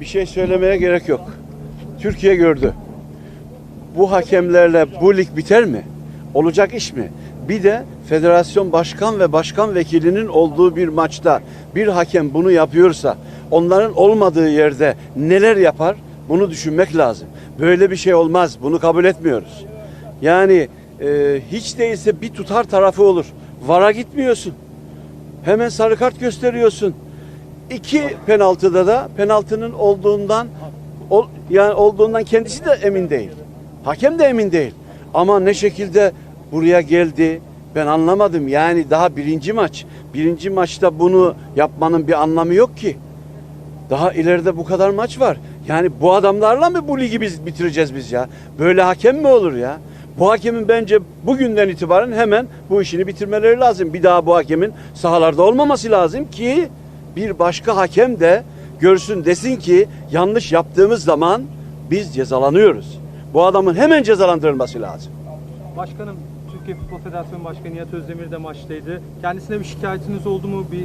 Bir şey söylemeye gerek yok. Türkiye gördü. Bu hakemlerle bu lig biter mi? Olacak iş mi? Bir de federasyon başkan ve başkan vekilinin olduğu bir maçta bir hakem bunu yapıyorsa onların olmadığı yerde neler yapar? Bunu düşünmek lazım. Böyle bir şey olmaz. Bunu kabul etmiyoruz. Yani e, hiç değilse bir tutar tarafı olur. Vara gitmiyorsun. Hemen sarı kart gösteriyorsun. İki penaltıda da penaltının olduğundan ol- yani olduğundan kendisi de emin değil. Hakem de emin değil. Ama ne şekilde buraya geldi ben anlamadım. Yani daha birinci maç. Birinci maçta bunu yapmanın bir anlamı yok ki. Daha ileride bu kadar maç var. Yani bu adamlarla mı bu ligi biz bitireceğiz biz ya? Böyle hakem mi olur ya? Bu hakemin bence bugünden itibaren hemen bu işini bitirmeleri lazım. Bir daha bu hakemin sahalarda olmaması lazım ki bir başka hakem de görsün desin ki yanlış yaptığımız zaman biz cezalanıyoruz. Bu adamın hemen cezalandırılması lazım. Başkanım Türkiye Futbol Federasyonu Başkanı Nihat Özdemir de maçtaydı. Kendisine bir şikayetiniz oldu mu? Bir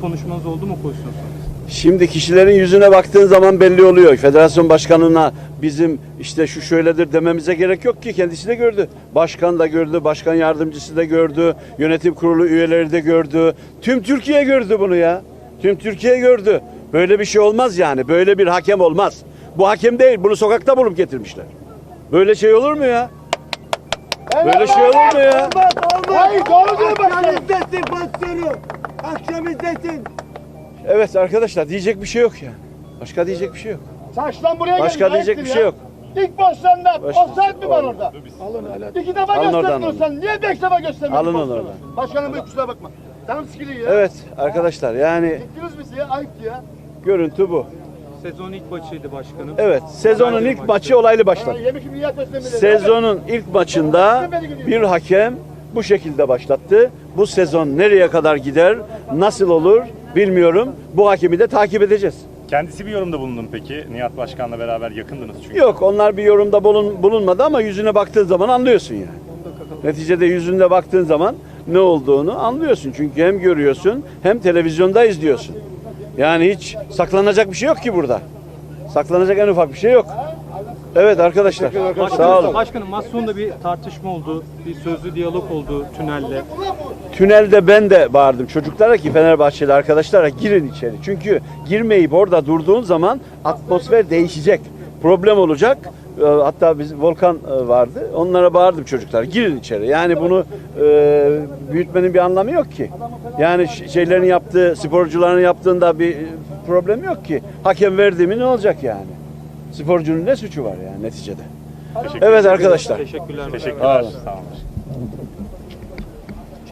konuşmanız oldu mu pozisyon sonrası? Şimdi kişilerin yüzüne baktığın zaman belli oluyor. Federasyon başkanına bizim işte şu şöyledir dememize gerek yok ki kendisi de gördü. Başkan da gördü, başkan yardımcısı da gördü, yönetim kurulu üyeleri de gördü. Tüm Türkiye gördü bunu ya. Tüm Türkiye gördü. Böyle bir şey olmaz yani. Böyle bir hakem olmaz. Bu hakem değil. Bunu sokakta bulup getirmişler. Böyle şey olur mu ya? Böyle şey olur mu ya? Olmaz olmaz. Hayır doğru diyor başkanım. Akşam izlesin pozisyonu. Akşam izlesin. Evet arkadaşlar diyecek bir şey yok yani. Başka diyecek bir şey yok. Saçtan buraya Başka diyecek ayıptır bir şey ya. yok. İlk pozisyonda Başka- offside mi var orada? İki defa Alın oradan gösterdin Niye beş defa göstermedin Alın onu pozisyonu? oradan. Başkanım kusura bakma. Canım sıkılıyor ya. Evet arkadaşlar yani Gittiniz bizi ya ayıptı ya. görüntü bu. Sezon ilk maçıydı başkanım. Evet sezonun ilk maçı olaylı yemişim Özdemir'e. Sezonun ilk maçında bir hakem bu şekilde başlattı. Bu sezon nereye kadar gider, nasıl olur bilmiyorum. Bu hakemi de takip edeceğiz. Kendisi bir yorumda bulundu mu peki? Nihat Başkan'la beraber yakındınız çünkü. Yok onlar bir yorumda bulun, bulunmadı ama yüzüne baktığın zaman anlıyorsun yani. Neticede yüzünde baktığın zaman ne olduğunu anlıyorsun. Çünkü hem görüyorsun hem televizyonda izliyorsun. Yani hiç saklanacak bir şey yok ki burada. Saklanacak en ufak bir şey yok. Evet arkadaşlar. Sağ Başkanım, olun. başkanım maç sonunda bir tartışma oldu. Bir sözlü diyalog oldu tünelle. Tünelde ben de bağırdım çocuklara ki Fenerbahçeli arkadaşlara girin içeri. Çünkü girmeyip orada durduğun zaman atmosfer değişecek. Problem olacak. Ee, Hatta biz Volkan e, vardı. Onlara bağırdım çocuklar. Girin içeri. Yani bunu e, büyütmenin bir anlamı yok ki. Yani şeylerin yaptığı, sporcuların yaptığında bir e, problem yok ki. Hakem verdi mi ne olacak yani? Sporcunun ne suçu var yani neticede? Teşekkür Evet arkadaşlar. Teşekkürler. Teşekkürler. Sağ olun.